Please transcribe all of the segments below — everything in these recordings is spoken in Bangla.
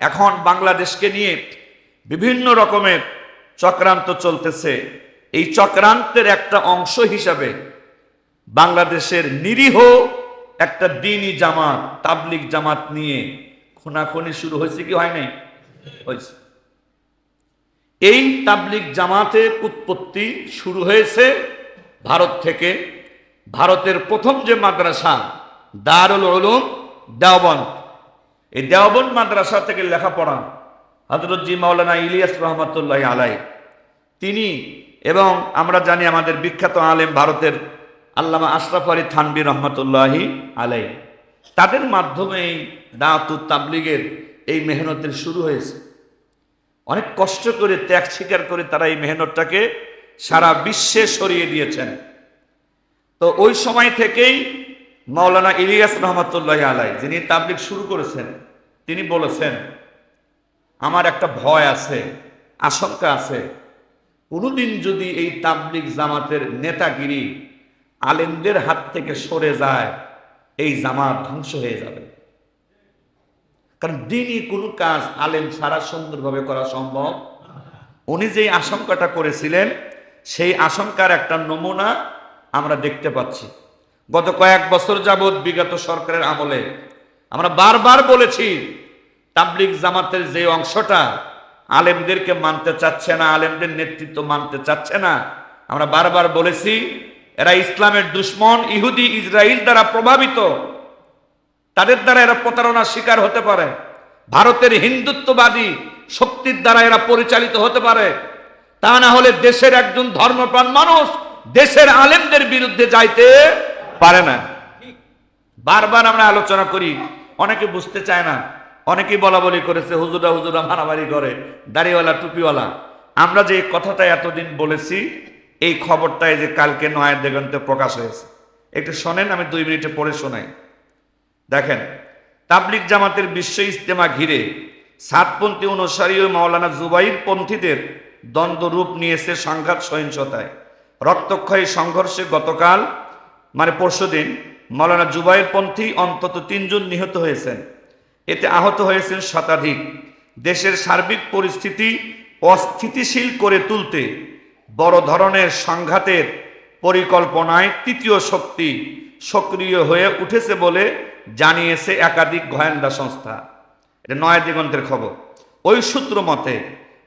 এখন বাংলাদেশকে নিয়ে বিভিন্ন রকমের চক্রান্ত চলতেছে। এই চক্রান্তের একটা অংশ হিসাবে বাংলাদেশের নিরীহ একটা দিনই জামাত তাবলিক জামাত নিয়ে খুনাখুনি শুরু হয়েছে কি হয় নাই? হয়েছে। এই তাবলিক জামাতের উৎপত্তি শুরু হয়েছে ভারত থেকে। ভারতের প্রথম যে মাদ্রাসা, দারুল উলুম দেওবন্দ এই দেওবন্দ মাদ্রাসা থেকে লেখাপড়া হজরত জি মাওলানা ইলিয়াস রহমতুল্লাহ আলাই তিনি এবং আমরা জানি আমাদের বিখ্যাত আলেম ভারতের আল্লামা আশরাফ আলী থানবি রহমতুল্লাহি আলাই তাদের মাধ্যমে এই দাঁতু তাবলিগের এই মেহনতের শুরু হয়েছে। অনেক কষ্ট করে, ত্যাগ স্বীকার করে তারা এই মেহনতটাকে সারা বিশ্বে সরিয়ে দিয়েছেন। তো ওই সময় থেকেই মাওলানা ইলিয়াস রহমতুল্লাহ আলাই যিনি তাবলিগ শুরু করেছেন, তিনি বলেছেন, আমার একটা ভয় আছে, আশঙ্কা আছে। কোনোদিন যদি এই তাবলিগ জামাতের নেতাগিরি আলেমদের হাত থেকে সরে যায়, এই জামাত ধ্বংস হয়ে যাবে। কারণ দিনই কোনো কাজ আলেম ছাড়া সুন্দরভাবে করা সম্ভব উনি যে আশঙ্কাটা করেছিলেন, সেই আশঙ্কার একটা নমুনা আমরা দেখতে পাচ্ছি। গত কয়েক বছর যাবৎ বিগত সরকারের আমলে আমরা বারবার বলেছি, তাবলিগ জামাতের যে অংশটা আলেমদেরকে মানতে চাচ্ছে না, আলেমদের নেতৃত্ব মানতে চাচ্ছে না, আমরা বারবার বলেছি, এরা ইসলামের দুশ্মন, ইহুদি ইসরায়েল দ্বারা প্রভাবিত। তাদের দ্বারা এরা প্রতারণার শিকার হতে পারে। ভারতের হিন্দুত্ববাদী শক্তির দ্বারা এরা পরিচালিত হতে পারে। তা না হলে দেশের একজন ধর্মপ্রাণ মানুষ, দেশের আলেমদের বিরুদ্ধে যাইতে পারে না। বারবার আমরা আলোচনা করি, অনেকে বুঝতে চায় না, অনেকেই বলা বলি করেছে, হুজুরা হুজুরা মারামারি করে, দাড়িওয়ালা, টুপিওয়ালা। আমরা যে কথাটা এতদিন বলেছি, এই খবরটাই যে কালকে নয়ের দিগন্তে প্রকাশ হয়েছে। একটু শোনেন, আমি দুই মিনিটে পড়ে শোনাই। দেখেন তাবলিক জামাতের বিশ্ব ইস্তেমা ঘিরে সাতপন্থী অনুসারী ও মাওলানা জুবাইর পন্থীদের দ্বন্দ্ব রূপ নিয়েছে সংঘাত সহিংসতায়। রক্তক্ষয়ী সংঘর্ষে গতকাল মানে পরশুদিন মাওলানা জুবাইর পন্থী অন্তত তিনজন নিহত হয়েছেন। এতে আহত হয়েছেন শতাধিক। দেশের সার্বিক পরিস্থিতি অস্থিতিশীল করে তুলতে বড় ধরনের সংঘাতের পরিকল্পনায় তৃতীয় শক্তি সক্রিয় হয়ে উঠেছে বলে জানিয়েছে একাধিক গোয়েন্দা সংস্থা। এটা নয় দিগন্তের খবর। ওই সূত্র মতে,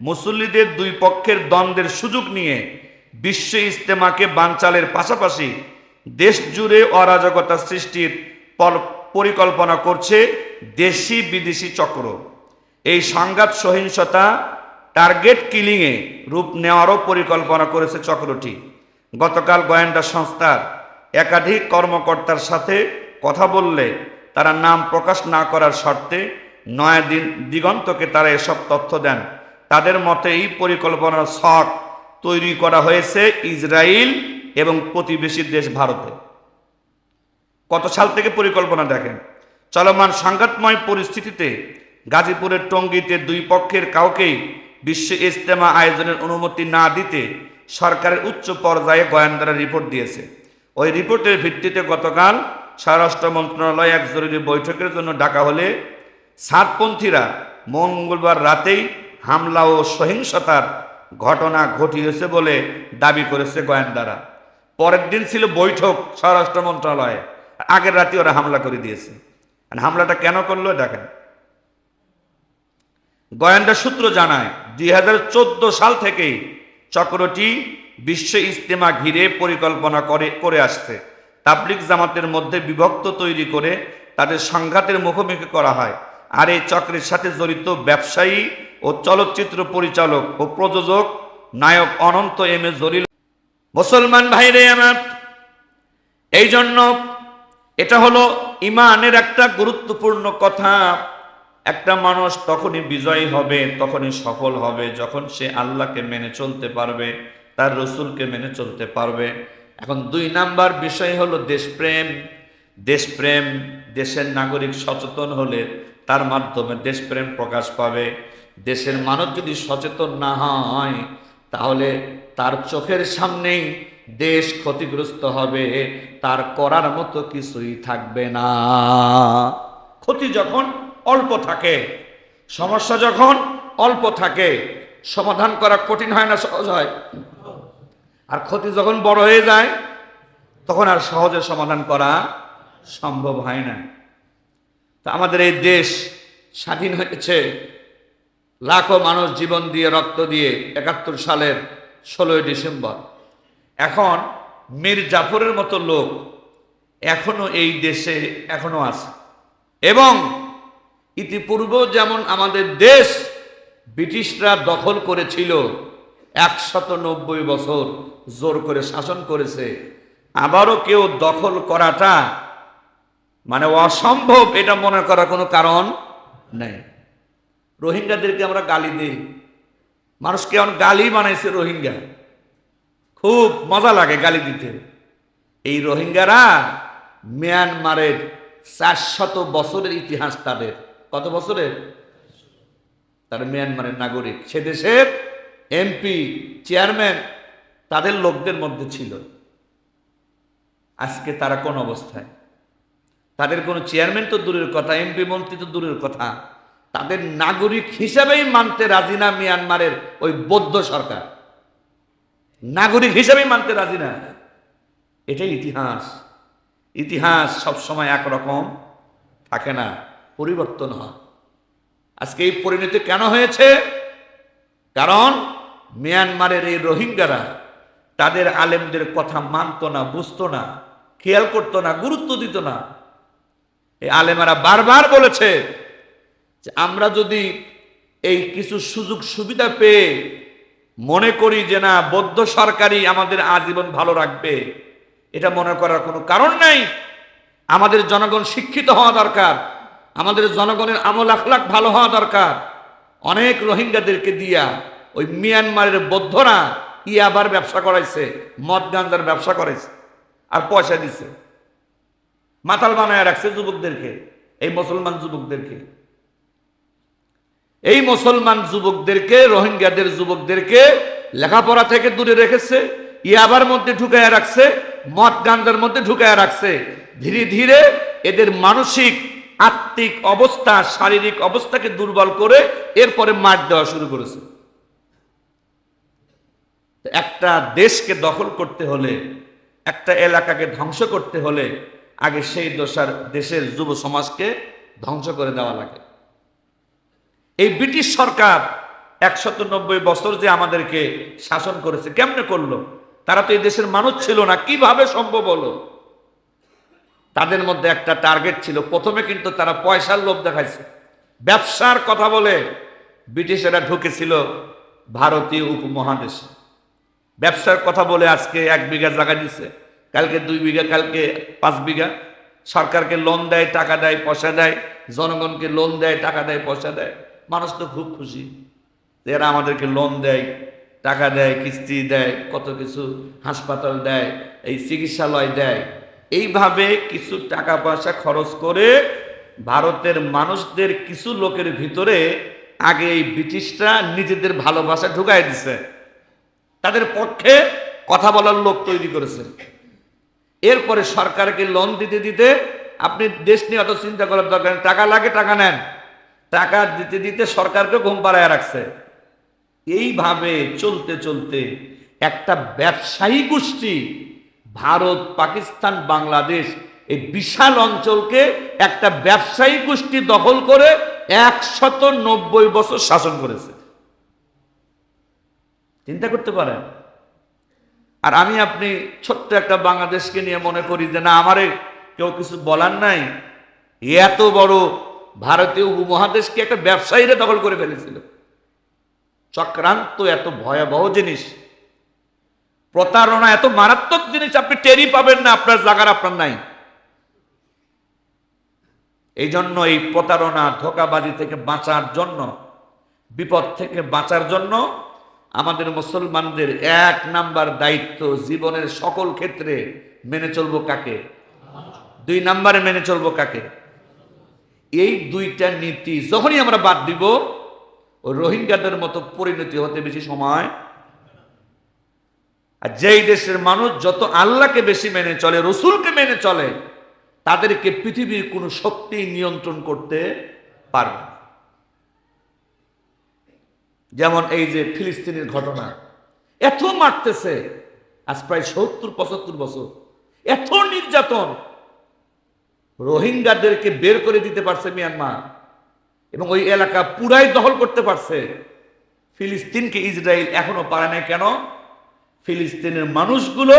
মুসল্লিদের দুই পক্ষের দ্বন্দ্বের সুযোগ নিয়ে বিশ্ব ইজতেমাকে বানচালের পাশাপাশি দেশ জুড়ে অরাজকতা সৃষ্টির পর- পরিকল্পনা করছে দেশি বিদেশি চক্র। এই সংঘাত সহিংসতা টার্গেট কিলিংয়ে রূপ নেওয়ারও পরিকল্পনা করেছে চক্রটি। গতকাল গোয়েন্দা সংস্থার একাধিক কর্মকর্তার সাথে কথা বললে তারা নাম প্রকাশ না করার শর্তে নয়া দিন দিগন্তকে তারা এসব তথ্য দেন। তাদের মতে এই পরিকল্পনার শখ তৈরি করা হয়েছে ইসরায়েল এবং প্রতিবেশী দেশ ভারতে। কত সাল থেকে পরিকল্পনা দেখেন? চলমান সংঘাতময় পরিস্থিতিতে গাজীপুরের টঙ্গিতে দুই পক্ষের কাউকেই বিশ্ব ইজতেমা আয়োজনের অনুমতি না দিতে সরকারের উচ্চ পর্যায়ে গোয়েন্দারা রিপোর্ট দিয়েছে। ওই রিপোর্টের ভিত্তিতে গতকাল স্বরাষ্ট্র মন্ত্রণালয় এক জরুরি বৈঠকের জন্য ডাকা হলে সাতপন্থীরা মঙ্গলবার রাতেই হামলা ও সহিংসতার ঘটনা ঘটিয়েছে বলে দাবি করেছে গোয়েন্দারা। পরের দিন ছিল বৈঠক স্বরাষ্ট্র মন্ত্রণালয়ে। আগের রাতে ওরা হামলা করে দিয়েছে। হামলাটা কেন করল দেখেন। গোয়েন্দা সূত্র জানায়, দুই সাল থেকেই চক্রটি বিশ্ব ইস্তেমা ঘিরে পরিকল্পনা করে করে আসছে। তাবলিক জামাতের মধ্যে বিভক্ত তৈরি করে তাদের সংঘাতের মুখোমুখি করা হয়। আর এই চক্রের সাথে জড়িত ব্যবসায়ী ও চলচ্চিত্র পরিচালক ও প্রযোজক নায়ক অনন্ত এম এ জলিল মুসলমান ভাইরে আমার এই জন্য এটা হলো ইমানের একটা গুরুত্বপূর্ণ কথা। একটা মানুষ তখনই বিজয়ী হবে, তখনই সফল হবে, যখন সে আল্লাহকে মেনে চলতে পারবে, তার রসুলকে মেনে চলতে পারবে। এখন দুই নাম্বার বিষয় হলো দেশপ্রেম। দেশপ্রেম, দেশের নাগরিক সচেতন হলে তার মাধ্যমে দেশপ্রেম প্রকাশ পাবে। দেশের মানুষ যদি সচেতন না হয় তাহলে তার চোখের সামনেই দেশ ক্ষতিগ্রস্ত হবে, তার করার মতো কিছুই থাকবে না। ক্ষতি যখন অল্প থাকে, সমস্যা যখন অল্প থাকে, সমাধান করা কঠিন হয় না, সহজ হয়। আর ক্ষতি যখন বড় হয়ে যায়, তখন আর সহজে সমাধান করা সম্ভব হয় না। তা আমাদের এই দেশ স্বাধীন হয়েছে লাখো মানুষ জীবন দিয়ে, রক্ত দিয়ে একাত্তর সালের ষোলোই ডিসেম্বর। এখন মীর জাফরের মতো লোক এখনও এই দেশে এখনও আছে। এবং ইতিপূর্বেও যেমন আমাদের দেশ ব্রিটিশরা দখল করেছিল, একশত নব্বই বছর জোর করে শাসন করেছে, আবারও কেউ দখল করাটা মানে অসম্ভব এটা মনে করার কোনো কারণ নেই। রোহিঙ্গাদেরকে আমরা গালি দিই। মানুষকে এখন গালি বানাইছে রোহিঙ্গা। খুব মজা লাগে গালি দিতে। এই রোহিঙ্গারা মিয়ানমারের চারশত বছরের ইতিহাস তাদের। কত বছরের? তার মিয়ানমারের নাগরিক। সে দেশের এমপি, চেয়ারম্যান তাদের লোকদের মধ্যে ছিল। আজকে তারা কোন অবস্থায়? তাদের কোনো চেয়ারম্যান তো দূরের কথা, এমপি, মন্ত্রী তো দূরের কথা। তাদের নাগরিক হিসাবেই মানতে রাজি না মিয়ানমারের ওই বৌদ্ধ সরকার। নাগরিক হিসাবেই মানতে রাজি না। এটাই ইতিহাস। ইতিহাস সবসময় একরকম, থাকে না, পরিবর্তন হয়। আজকে এই পরিণতি কেন হয়েছে? কারণ মিয়ানমারের এই রোহিঙ্গারা তাদের আলেমদের কথা মানতো না, বুঝতো না, খেয়াল করতো না, গুরুত্ব দিত না। এই আলেমারা বারবার বলেছে যে আমরা যদি এই কিছু সুযোগ সুবিধা পেয়ে মনে করি যে না, বৌদ্ধ সরকারই আমাদের আজীবন ভালো রাখবে, এটা মনে করার কোনো কারণ নাই। আমাদের জনগণ শিক্ষিত হওয়া দরকার, আমাদের জনগণের আমল আখলাক ভালো হওয়া দরকার। অনেক রোহিঙ্গাদেরকে দিয়া ওই মিয়ানমারের বৌদ্ধরা ইয়াবার ব্যবসা করাইছে, মদ গাঞ্জার ব্যবসা করাইছে, আর পয়সা দিছে। মাতাল বানায় রাখছে যুবকদেরকে, এই মুসলমান যুবকদেরকে। এই মুসলমান যুবকদেরকে, রোহিঙ্গাদের যুবকদেরকে লেখাপড়া থেকে দূরে রেখেছে, ইয়াবার মধ্যে ঢুকাইয়া রাখছে, মদ গাঞ্জার মধ্যে ঢুকাইয়া রাখছে। ধীরে ধীরে এদের মানসিক, আত্মিক অবস্থা, শারীরিক অবস্থাকে দুর্বল করে এরপরে মার দেওয়া শুরু করেছে। একটা দেশকে দখল করতে হলে, একটা এলাকাকে ধ্বংস করতে হলে আগে সেই দোষার দেশের যুব সমাজকে ধ্বংস করে দেওয়া লাগে। এই ব্রিটিশ সরকার একশত নব্বই বছর যে আমাদেরকে শাসন করেছে, কেমনে করল? তারা তো এই দেশের মানুষ ছিল না, কীভাবে সম্ভব হলো? তাদের মধ্যে একটা টার্গেট ছিল, প্রথমে কিন্তু তারা পয়সার লোভ দেখাইছে। ব্যবসার কথা বলে ব্রিটিশেরা ঢুকেছিল ভারতীয় উপমহাদেশে। ব্যবসার কথা বলে আজকে এক বিঘা জায়গা দিচ্ছে কালকে দুই বিঘা, কালকে পাঁচ বিঘা। সরকারকে লোন দেয়, টাকা দেয়, পয়সা দেয়, জনগণকে লোন দেয়, টাকা দেয়, পয়সা দেয়। মানুষ তো খুব খুশি এরা আমাদেরকে লোন দেয়, টাকা দেয়, কিস্তি দেয়, কত কিছু হাসপাতাল দেয়, এই চিকিৎসালয় দেয়। এইভাবে কিছু টাকা পয়সা খরচ করে ভারতের মানুষদের কিছু লোকের ভিতরে আগে এই ব্রিটিশরা নিজেদের ভালোবাসা ঢুকাই দিছে। তাদের পক্ষে কথা বলার লোক তৈরি করেছে। এরপরে সরকারকে লোন দিতে দিতে আপনি দেশ নিয়ে অত চিন্তা করার দরকার টাকা লাগে, টাকা নেন। টাকা দিতে দিতে সরকারকে ঘুম পাড়ায় রাখছে। এইভাবে চলতে চলতে একটা ব্যবসায়ী গোষ্ঠী ভারত, পাকিস্তান, বাংলাদেশ এই বিশাল অঞ্চলকে একটা ব্যবসায়ী গোষ্ঠী দখল করে একশত নব্বই বছর শাসন করেছে। চিন্তা করতে পারেন। আর আমি আপনি ছোট্ট একটা বাংলাদেশকে নিয়ে মনে করি যে, না, আমারে কেউ কিছু বলার নাই। এত বড় ভারতীয় উপমহাদেশকে একটা ব্যবসায়ীরা দখল করে ফেলেছিল? চক্রান্ত এত ভয়াবহ জিনিস। প্রতারণা এত মারাত্মক জিনিস, আপনি টেরি পাবেন না, আপনার জায়গার আপনার নাই। এই জন্য এই প্রতারণা, ধোকাবাজি থেকে বাঁচার জন্য, বিপদ থেকে বাঁচার জন্য আমাদের মুসলমানদের এক নাম্বার দায়িত্ব জীবনের সকল ক্ষেত্রে মেনে চলবো কাকে? দুই নাম্বারে মেনে চলবো কাকে? এই দুইটা নীতি যখনই আমরা বাদ দিব রোহিঙ্গাদের মতো পরিণতি হতে বেশি সময় আর যেই দেশের মানুষ যত আল্লাহকে বেশি মেনে চলে, রসুলকে মেনে চলে, তাদেরকে পৃথিবীর কোনো শক্তি নিয়ন্ত্রণ করতে পারবে। যেমন এই যে ফিলিস্তিনের ঘটনা, এত মারতেছে, আজ প্রায় সত্তর, পঁচাত্তর বছর, এত নির্যাতন রোহিঙ্গাদেরকে বের করে দিতে পারছে মিয়ানমার এবং ওই এলাকা পুরাই দখল করতে পারছে। ফিলিস্তিনকে ইসরায়েল এখনও পারে না কেন? ফিলিস্তিনের মানুষগুলো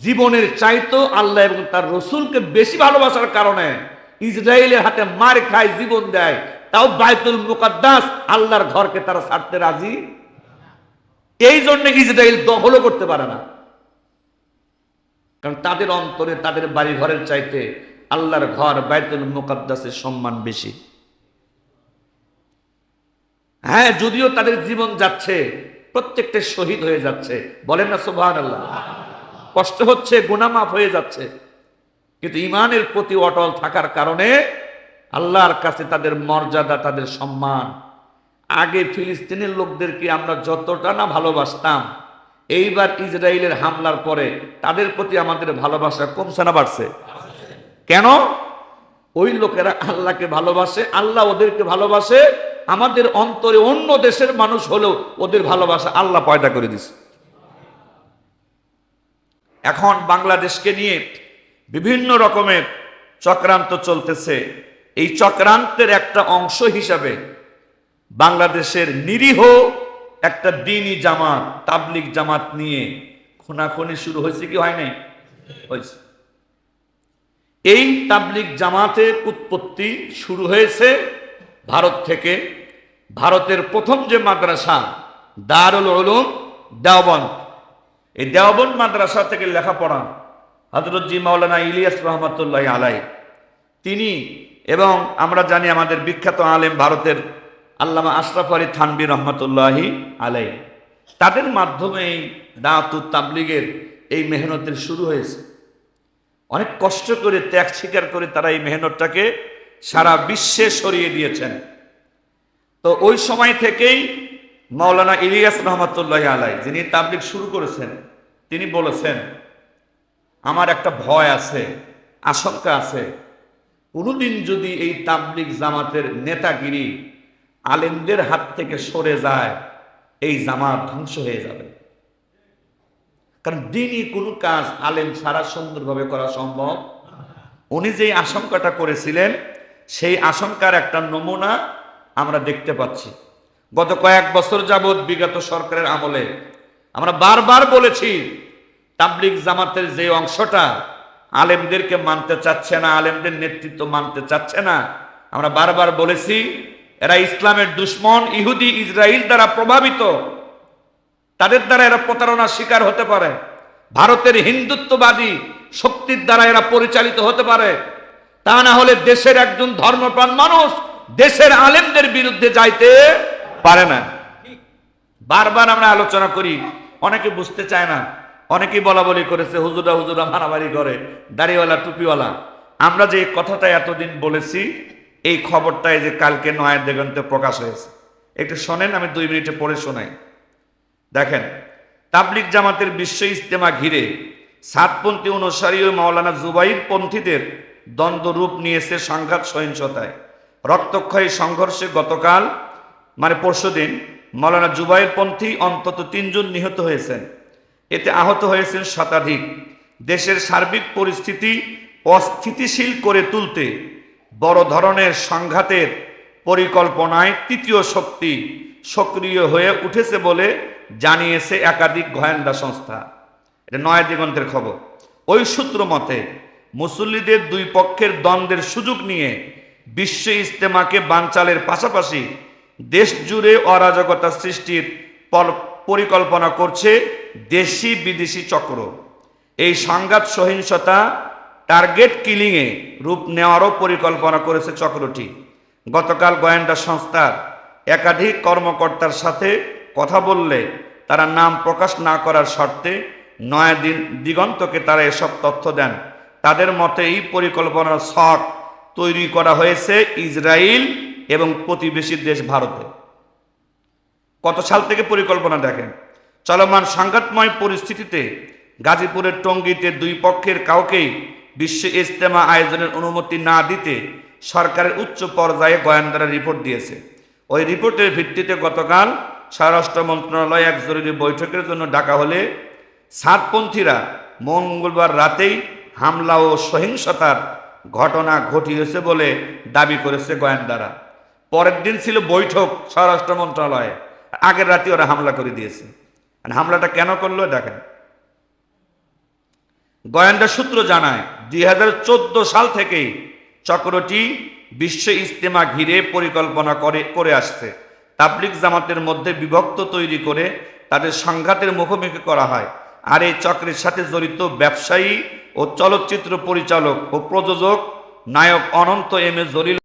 জীবনের চাইতো আল্লাহ এবং তার রসুলকে বেশি ভালোবাসার কারণে ইসরায়েলের হাতে মার খায়, জীবন দেয়। তাও বাইতুল মুকাদ্দাস আল্লাহর ঘরকে তারা ছাড়তে রাজি? এই জন্য ইসরায়েল দখলও করতে পারে না। কারণ তাদের অন্তরে, তাদের বাড়ি ঘরের চাইতে আল্লাহর ঘর বাইতুল মুকাদ্দাসের সম্মান বেশি। হ্যাঁ যদিও তাদের জীবন যাচ্ছে, প্রত্যেকটা শহীদ হয়ে যাচ্ছে, বলেন না সুবহান আল্লাহ কষ্ট হচ্ছে গুনামাফ হয়ে যাচ্ছে, কিন্তু ইমানের প্রতি অটল থাকার কারণে আল্লাহর কাছে তাদের মর্যাদা, তাদের সম্মান। আগে ফিলিস্তিনের লোকদেরকে আমরা যতটা না ভালোবাসতাম, এইবার ইসরায়েলের হামলার পরে তাদের প্রতি আমাদের ভালোবাসা কমছে না বাড়ছে। কেন? ওই লোকেরা আল্লাহকে ভালোবাসে, আল্লাহ ওদেরকে ভালোবাসে, আমাদের অন্তরে অন্য দেশের মানুষ হলেও ওদের ভালোবাসা আল্লাহ পয়দা করে দিছে। এখন বাংলাদেশকে নিয়ে বিভিন্ন রকমের চক্রান্ত চলতেছে। এই চক্রান্তের একটা অংশ হিসাবে বাংলাদেশের নিরীহ একটা দিনই জামাত তাবলিক জামাত নিয়ে খুনাখুনি শুরু হয়েছে কি হয় নাই? হয়েছে। এই তাবলিক জামাতের উৎপত্তি শুরু হয়েছে ভারত থেকে। ভারতের প্রথম যে মাদ্রাসা, দারুল উলুম, দেওবন্দ। এই দেওবন্দ মাদ্রাসা থেকে লেখাপড়া হজরত জি মাওলানা ইলিয়াস রহমতুল্লাহ আলাই তিনি এবং আমরা জানি আমাদের বিখ্যাত আলেম ভারতের আল্লামা আশরাফ আলী থানবি রহমতুল্লাহি আলাই তাদের মাধ্যমে দাঁতু তাবলিগের এই মেহনতের শুরু হয়েছে। অনেক কষ্ট করে ত্যাগ স্বীকার করে তারা এই মেহনতটাকে সারা বিশ্বে সরিয়ে দিয়েছেন। তো ওই সময় থেকেই মাওলানা ইলিয়াস রহমতুল্লাহ আলাই যিনি তাবলিগ শুরু করেছেন, তিনি বলেছেন, আমার একটা ভয় আছে, আশঙ্কা আছে। কোনোদিন যদি এই তাবলিগ জামাতের নেতাগিরি আলেমদের হাত থেকে সরে যায়, এই জামাত ধ্বংস হয়ে যাবে। কারণ দিনই কোনো কাজ আলেম ছাড়া সুন্দরভাবে করা সম্ভব। উনি যে আশঙ্কাটা করেছিলেন, সেই আশঙ্কার একটা নমুনা আমরা দেখতে পাচ্ছি। গত কয়েক বছর যাবৎ বিগত সরকারের আমলে আমরা বারবার বলেছি, তাবলিগ জামাতের যে অংশটা আলেমদেরকে মানতে চাচ্ছে না, আলেমদের নেতৃত্ব মানতে চাচ্ছে না, আমরা বারবার বলেছি, এরা ইসলামের দুশ্মন, ইহুদি ইসরায়েল দ্বারা প্রভাবিত। তাদের দ্বারা এরা প্রতারণার শিকার হতে পারে। ভারতের হিন্দুত্ববাদী শক্তির দ্বারা এরা পরিচালিত হতে পারে। তা না হলে দেশের একজন ধর্মপ্রাণ মানুষ দেশের আলেমদের বিরুদ্ধে যাইতে পারে না। বারবার আমরা আলোচনা করি, অনেকে বুঝতে চায় না, অনেকেই বলা বলি করেছে, হুজুরা হুজুরা মারামারি করে, দাড়িওয়ালা, টুপিওয়ালা। আমরা যে কথাটা এতদিন বলেছি, এই খবরটাই যে কালকে নয় দিগন্তে প্রকাশ হয়েছে। একটু শোনেন, আমি দুই মিনিটে পড়ে শোনাই। দেখেন তাবলিক জামাতের বিশ্ব ইস্তেমা ঘিরে সাতপন্থী অনুসারী ও মাওলানা জুবাইর পন্থীদের দ্বন্দ্ব রূপ নিয়েছে সংঘাত সহিংসতায়। রক্তক্ষয়ী সংঘর্ষে গতকাল মানে পরশুদিন মাওলানা জুবাইর পন্থী অন্তত তিনজন নিহত হয়েছেন। এতে আহত হয়েছেন শতাধিক। দেশের সার্বিক পরিস্থিতি অস্থিতিশীল করে তুলতে বড় ধরনের সংঘাতের পরিকল্পনায় তৃতীয় শক্তি সক্রিয় হয়ে উঠেছে বলে জানিয়েছে একাধিক গোয়েন্দা সংস্থা। এটা নয় দিগন্তের খবর। ওই সূত্র মতে, মুসল্লিদের দুই পক্ষের দ্বন্দ্বের সুযোগ নিয়ে বিশ্ব ইজতেমাকে বানচালের পাশাপাশি দেশ জুড়ে অরাজকতা সৃষ্টির পরিকল্পনা করছে দেশি বিদেশি চক্র। এই সংঘাত সহিংসতা টার্গেট কিলিংয়ে রূপ নেওয়ারও পরিকল্পনা করেছে চক্রটি। গতকাল গোয়েন্দা সংস্থার একাধিক কর্মকর্তার সাথে কথা বললে তারা নাম প্রকাশ না করার শর্তে নয়া দিন দিগন্তকে তারা এসব তথ্য দেন। তাদের মতে এই পরিকল্পনার ছক তৈরি করা হয়েছে ইসরায়েল এবং প্রতিবেশী দেশ ভারতে। কত সাল থেকে পরিকল্পনা দেখেন? চলমান সংঘাতময় পরিস্থিতিতে গাজীপুরের টঙ্গিতে দুই পক্ষের কাউকেই বিশ্ব ইজতেমা আয়োজনের অনুমতি না দিতে সরকারের উচ্চ পর্যায়ে গোয়েন্দারা রিপোর্ট দিয়েছে। ওই রিপোর্টের ভিত্তিতে গতকাল স্বরাষ্ট্র মন্ত্রণালয় এক জরুরি বৈঠকের জন্য ডাকা হলে সাতপন্থীরা মঙ্গলবার রাতেই হামলা ও সহিংসতার ঘটনা ঘটিয়েছে বলে দাবি করেছে গোয়েন্দারা। পরের দিন ছিল বৈঠক স্বরাষ্ট্র মন্ত্রণালয়ে। আগের রাতে ওরা হামলা করে দিয়েছে। হামলাটা কেন করল দেখেন। গোয়েন্দা সূত্র জানায়, দুই হাজার চোদ্দ সাল থেকেই চক্রটি বিশ্ব ইজতেমা ঘিরে পরিকল্পনা করে করে আসছে। তাবলিক জামাতের মধ্যে বিভক্ত তৈরি করে তাদের সংঘাতের মুখোমুখি করা হয়। আর এই চক্রের সাথে জড়িত ব্যবসায়ী ও চলচ্চিত্র পরিচালক ও প্রযোজক নায়ক অনন্ত এম এ জলিল